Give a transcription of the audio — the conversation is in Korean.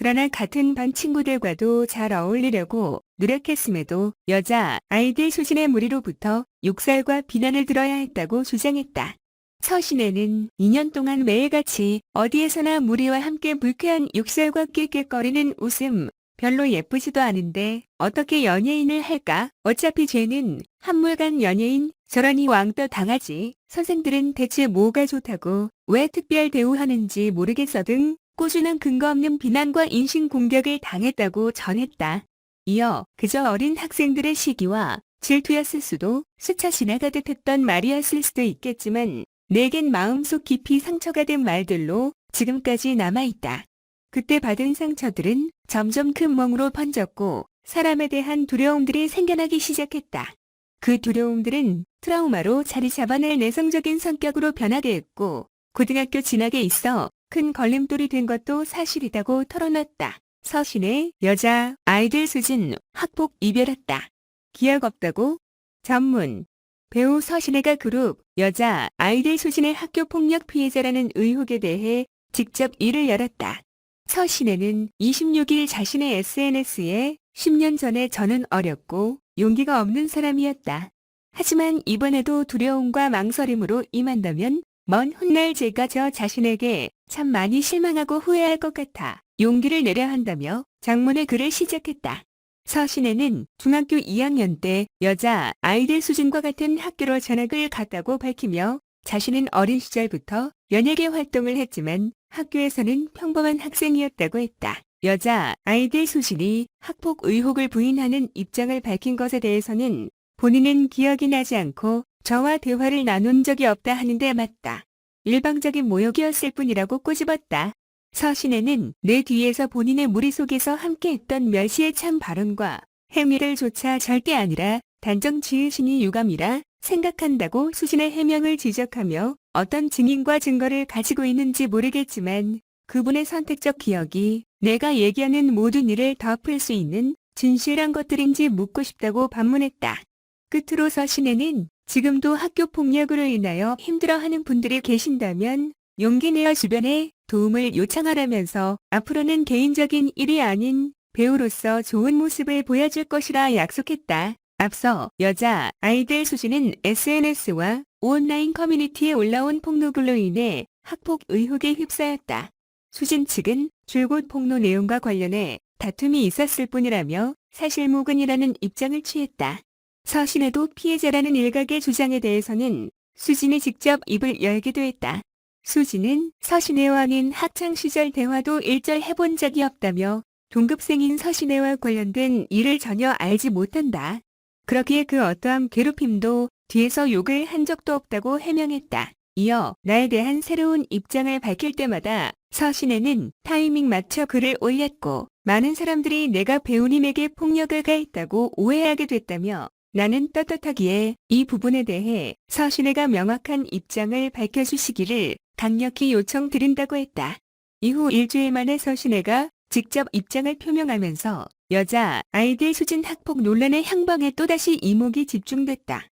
그러나 같은 반 친구들과도 잘 어울리려고 노력했음에도 여자 아이들 수진의 무리로부터 욕설과 비난을 들어야 했다고 주장했다. 서신에는 2년 동안 매일같이 어디에서나 무리와 함께 불쾌한 욕설과 낄낄거리는 웃음, 별로 예쁘지도 않은데 어떻게 연예인을 할까? 어차피 쟤는 한물간 연예인 저러니 왕떠 당하지. 선생들은 대체 뭐가 좋다고 왜 특별 대우하는지 모르겠어 등 꾸준한 근거 없는 비난과 인신 공격을 당했다고 전했다. 이어 그저 어린 학생들의 시기와 질투였을 수도 스쳐 지나가듯 했던 말이었을 수도 있겠지만 내겐 마음속 깊이 상처가 된 말들로 지금까지 남아있다. 그때 받은 상처들은 점점 큰 멍으로 번졌고 사람에 대한 두려움들이 생겨나기 시작했다. 그 두려움들은 트라우마로 자리 잡아낼 내성적인 성격으로 변하게 했고 고등학교 진학에 있어 큰 걸림돌이 된 것도 사실이라고 털어놨다. 서신의 여자 아이들 수진 학폭 이별했다. 기억 없다고? 전문 배우 서신혜가 그룹 여자 아이들 수진의 학교 폭력 피해자라는 의혹에 대해 직접 일을 열었다. 서신혜는 26일 자신의 SNS에 10년 전에 저는 어렸고 용기가 없는 사람이었다. 하지만 이번에도 두려움과 망설임으로 임한다면 먼 훗날 제가 저 자신에게 참 많이 실망하고 후회할 것 같아 용기를 내려 한다며 장문의 글을 시작했다. 서신혜는 중학교 2학년 때 여자 아이들 수준과 같은 학교로 전학을 갔다고 밝히며 자신은 어린 시절부터 연예계 활동을 했지만 학교에서는 평범한 학생이었다고 했다. 여자 아이들 수진이 학폭 의혹을 부인하는 입장을 밝힌 것에 대해서는 본인은 기억이 나지 않고 저와 대화를 나눈 적이 없다 하는데 맞다. 일방적인 모욕이었을 뿐이라고 꼬집었다. 서신혜는 내 뒤에서 본인의 무리 속에서 함께했던 멸시의 참 발언과 행위를 조차 절대 아니라 단정 지으시니 유감이라 생각한다고 수진의 해명을 지적하며 어떤 증인과 증거를 가지고 있는지 모르겠지만 그분의 선택적 기억이 내가 얘기하는 모든 일을 덮을 수 있는 진실한 것들인지 묻고 싶다고 반문했다. 끝으로 서신혜는 지금도 학교 폭력으로 인하여 힘들어하는 분들이 계신다면 용기 내어 주변에 도움을 요청하라면서 앞으로는 개인적인 일이 아닌 배우로서 좋은 모습을 보여줄 것이라 약속했다. 앞서 여자 아이들 수지는 SNS와 온라인 커뮤니티에 올라온 폭로글로 인해 학폭 의혹에 휩싸였다. 수진 측은 줄곧 폭로 내용과 관련해 다툼이 있었을 뿐이라며 사실무근이라는 입장을 취했다. 서신에도 피해자라는 일각의 주장에 대해서는 수진이 직접 입을 열기도 했다. 수진은 서신혜와는 학창시절 대화도 일절 해본 적이 없다며 동급생인 서신혜와 관련된 일을 전혀 알지 못한다. 그러기에 그 어떠한 괴롭힘도 뒤에서 욕을 한 적도 없다고 해명했다. 이어 나에 대한 새로운 입장을 밝힐 때마다 서신혜는 타이밍 맞춰 글을 올렸고 많은 사람들이 내가 배우님에게 폭력을 가했다고 오해하게 됐다며 나는 떳떳하기에 이 부분에 대해 서신혜가 명확한 입장을 밝혀주시기를 강력히 요청드린다고 했다. 이후 일주일 만에 서신혜가 직접 입장을 표명하면서 여자 아이들 수진 학폭 논란의 향방에 또다시 이목이 집중됐다.